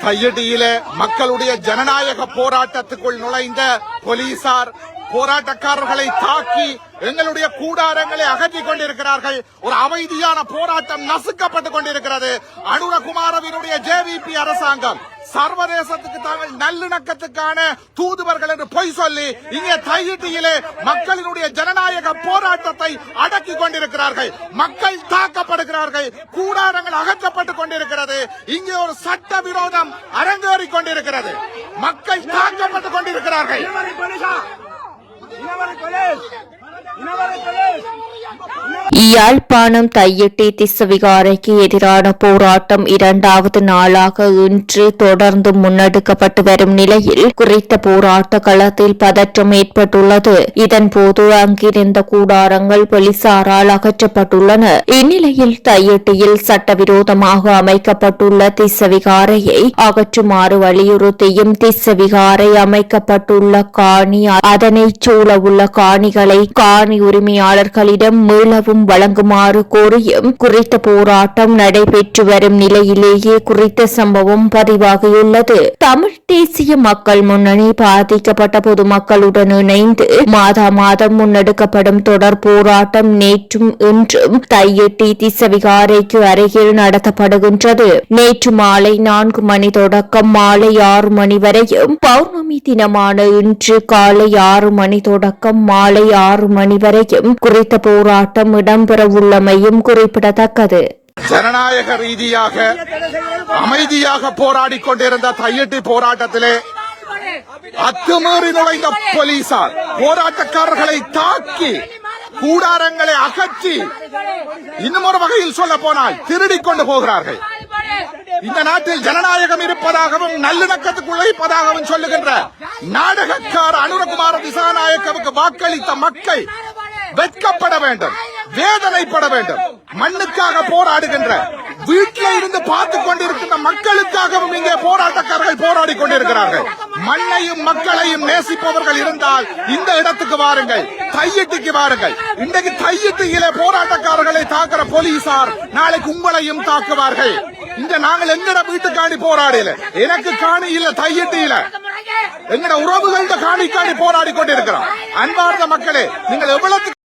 தையடியிலே மக்களுடைய ஜனநாயக போராட்டத்துக்குள் நுழைந்த போலீசார் போராட்டக்காரர்களை தாக்கி எங்களுடைய கூடாரங்களை அகற்றிக் கொண்டிருக்கிறார்கள். ஒரு அமைதியான போராட்டம் நசுக்கப்பட்டுக் கொண்டிருக்கிறது. அனுரகுமாரவினுடைய ஜேவிபி அரசாங்கம். சர்வதேசத்துக்கு தாங்கள் நல்லிணக்கத்துக்கான தூதுவர்கள் என்று பொய் சொல்லி இங்கே தையிட்டியிலே மக்களினுடைய ஜனநாயக போராட்டத்தை அடக்கிக் கொண்டிருக்கிறார்கள். மக்கள் தாக்கப்படுகிறார்கள். கூடாரங்கள் அகற்றப்பட்டுக் கொண்டிருக்கிறது. இங்கே ஒரு சட்ட விரோதம் அரங்கேறி கொண்டிருக்கிறது. மக்கள் தாக்கப்பட்டுக் கொண்டிருக்கிறார்கள். யாழ்ப்பாணம் தையிட்டி திசவிகாரைக்கு எதிரான போராட்டம் இரண்டாவது நாளாக இன்று தொடர்ந்து முன்னெடுக்கப்பட்டு வரும் நிலையில் குறித்த போராட்ட களத்தில் பதற்றம் ஏற்பட்டுள்ளது இதன்போது அங்கிருந்த கூடாரங்கள் போலீசாரால் அகற்றப்பட்டுள்ளன இந்நிலையில் தையிட்டியில் சட்டவிரோதமாக அமைக்கப்பட்டுள்ள திசவிகாரையை அகற்றுமாறு வலியுறுத்தியும் திசவிகாரை அமைக்கப்பட்டுள்ள காணி அதனைச் சூழவுள்ள காணிகளை காணி உரிமையாளர்களிடம் மீளவும் வழங்குமாறு கோரியும். குறித்த போராட்டம் நடைபெற்று வரும் நிலையிலேயே குறித்த சம்பவம் பதிவாகியுள்ளது. தமிழ் தேசிய மக்கள் முன்னணி பாதிக்கப்பட்ட பொதுமக்களுடன் இணைந்து மாதா மாதம் முன்னெடுக்கப்படும் தொடர் போராட்டம் நேற்றும் இன்றும் தையெட்டி திசவிகாரைக்கு அருகில் நடத்தப்படுகின்றது. நேற்று மாலை நான்கு மணி தொடக்கம் மாலை ஆறு மணி வரையும் பௌர்ணமி தினமான இன்று காலை ஆறு மணி தொடக்கம் மாலை ஆறு மணி வரையும் குறித்த போராட்டம் இடம்பெறவுள்ளமையும் குறிப்பிடத்தக்கது. ஜனநாயக ரீதியாக அமைதியாக போராடிக் கொண்டிருந்த தையிட்டு போராட்டத்திலே அத்துமீறி நுழைந்த போலீசார் போராட்டக்காரர்களை தாக்கி கூடாரங்களை அகற்றி இன்னும் ஒரு வகையில் சொல்ல போனால் திருடிக் கொண்டு போகிறார்கள். இந்த நாட்டில் ஜனநாயகம் இருப்பதாகவும் நல்லிணக்கத்துக்கு உழைப்பதாகவும் சொல்லுகின்ற நாடகக்கார அனுரகுமார திசாநாயக்கவுக்கு வாக்களித்த மக்கள் வெட்கப்பட வேண்டும் வேதனைப்பட வேண்டும். மண்ணுக்காக போராடுகின்ற வீட்டில் இருந்து பார்த்து கொண்டிருக்கின்ற மக்களுக்காகவும் இங்கே போராட்டக்காரர்கள் போராடி கொண்டிருக்கிறார்கள். மண்ணையும் மக்களையும் நேசிப்பவர்கள் இருந்தால் இந்த இடத்துக்கு வாருங்கள் கையிட்டுக்கு வாருங்கள். இன்றைக்கு தையிட்டியிலே போராட்டக்காரர்களை தாக்குற போலீசார் நாளைக்கு உங்களையும் தாக்குவார்கள். இங்க நாங்கள் எங்கட வீட்டுக்காண்டி போராடல? எனக்கு காணி இல்ல தையிட்டு இல்ல. எங்கட உறவுகள்கிட்ட காணிக்காண்டி போராடி கொண்டிருக்கிறோம் அன்பார்ந்த மக்களே நீங்கள் எவ்வளவு